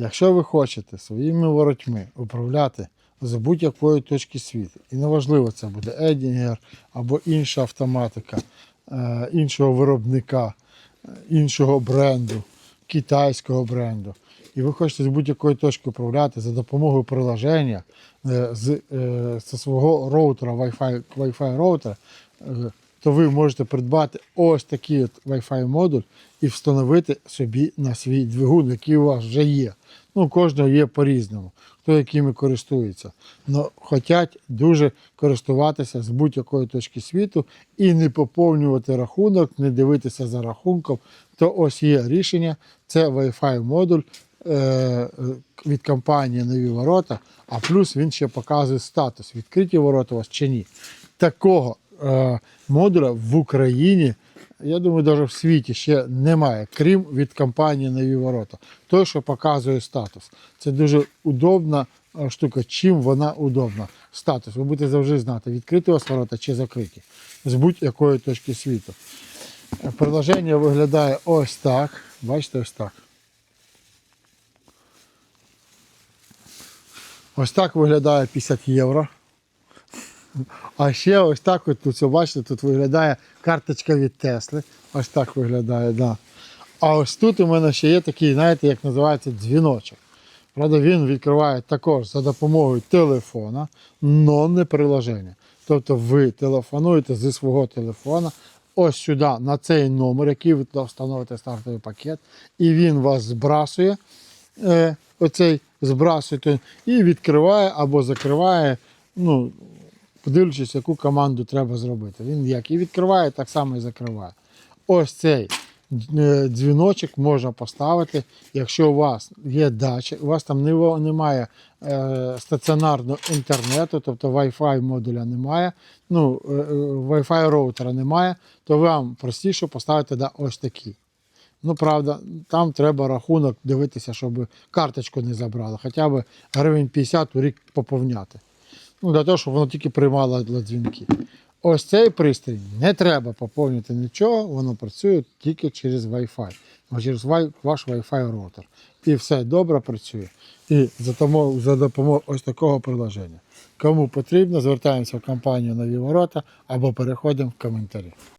Якщо ви хочете своїми воротьми управляти з будь-якої точки світу, і неважливо, це буде Едінгер або інша автоматика, е, іншого виробника, е, іншого бренду, китайського бренду, і ви хочете з будь-якої точки управляти за допомогою приложення е, з, е, свого роутера, Wi-Fi, Wi-Fi роутера, то ви можете придбати ось такий от Wi-Fi модуль і встановити собі на свій двигун, який у вас вже є. Ну, кожного є по-різному, хто якими користується. Но хочуть дуже користуватися з будь-якої точки світу і не поповнювати рахунок, не дивитися за рахунком. То ось є рішення. Це Wi-Fi модуль е, від компанії Нові ворота, а плюс він ще показує статус, відкриті ворота у вас чи ні. Такого модуля в Україні, я думаю, навіть в світі ще немає, крім від компанії Нові ворота. Той, що показує статус. Це дуже удобна е, штука. Чим вона удобна? Статус. Ви будете завжди знати, відкриті у вас ворота чи закриті з будь-якої точки світу. Е, Приложення виглядає ось так. Бачите, ось так. Ось так виглядає 50 євро. А ще ось так, от тут, бачите, тут виглядає карточка від Тесли. Ось так виглядає, да. А ось тут у мене ще є такий, знаєте, як називається дзвіночок. Правда, він відкриває також за допомогою телефона, але не приложення. Тобто ви телефонуєте зі свого телефона ось сюди, на цей номер, який ви встановите стартовий пакет, і він вас збрасує, е, оцей збрасує і відкриває або закриває, ну, подивлячись, яку команду треба зробити. Він як і відкриває, так само і закриває. Ось цей е, дзвіночок можна поставити, якщо у вас є дача, у вас там немає е, стаціонарного інтернету, тобто Wi-Fi модуля немає, ну, е, Wi-Fi роутера немає, то вам простіше поставити да, ось такий. Ну, правда, там треба рахунок дивитися, щоб карточку не забрали, хоча б гривень 50 у рік поповняти. Ну, для того, щоб воно тільки приймало для дзвінки. Ось цей пристрій не треба поповнювати нічого, воно працює тільки через Wi-Fi, через ваш Wi-Fi роутер. І все добре працює. І за допомогою, за допомогою ось такого приложення. Кому потрібно, звертаємося в компанію Нові Ворота або переходимо в коментарі.